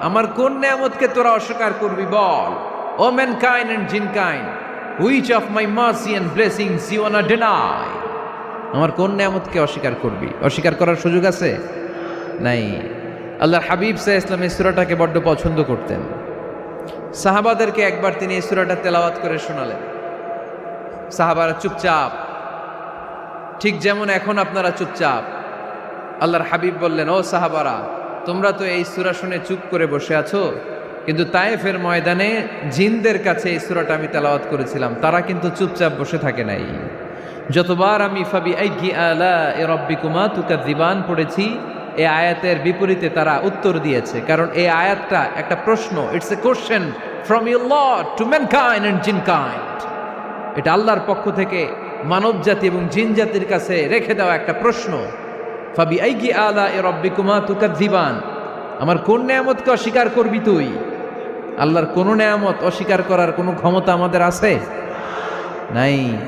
আমার কোন নিয়ামতকে তোরা অস্বীকার করবি বল? O mankind and jinnkind which of my mercy and blessings you আমার কোন নিয়ামতকে অস্বীকার করবি? অস্বীকার করার সুযোগ আছে? নাই। আল্লাহর হাবিব সাহ ইসলাম এই সুরাটাকে বড্ড পছন্দ করতেন। সাহাবাদেরকে একবার তিনি এই সুরাটা তেলাওয়াত করে শোনালেন। সাহাবারা চুপচাপ। ঠিক যেমন এখন আপনারা চুপচাপ। আল্লাহর হাবিব বললেন, ও সাহাবারা, তোমরা তো এই সুরা শুনে চুপ করে বসে আছো। কিন্তু তায়েফের ময়দানে জিনদের কাছে এই সুরাটা আমি তেলাওয়াত করেছিলাম, তারা কিন্তু চুপচাপ বসে থাকে নাই। যতবার আমি ফাবি আইগি আলা এ রব্বিকুমা তুকা দিবান পড়েছি এই আয়াতের বিপরীতে তারা উত্তর দিয়েছে। কারণ এই আয়াতটা একটা প্রশ্ন it's a question from your lord to mankind and jinnkind. এটা আল্লাহর পক্ষ থেকে মানব জাতি এবং জিন জাতির কাছে রেখে দেওয়া একটা প্রশ্ন। আমার কোন নেয়ামতকে অস্বীকার করবি তুই? আল্লাহর কোন নিয়ামত অস্বীকার করার কোনো ক্ষমতা আমাদের আছে? নাই।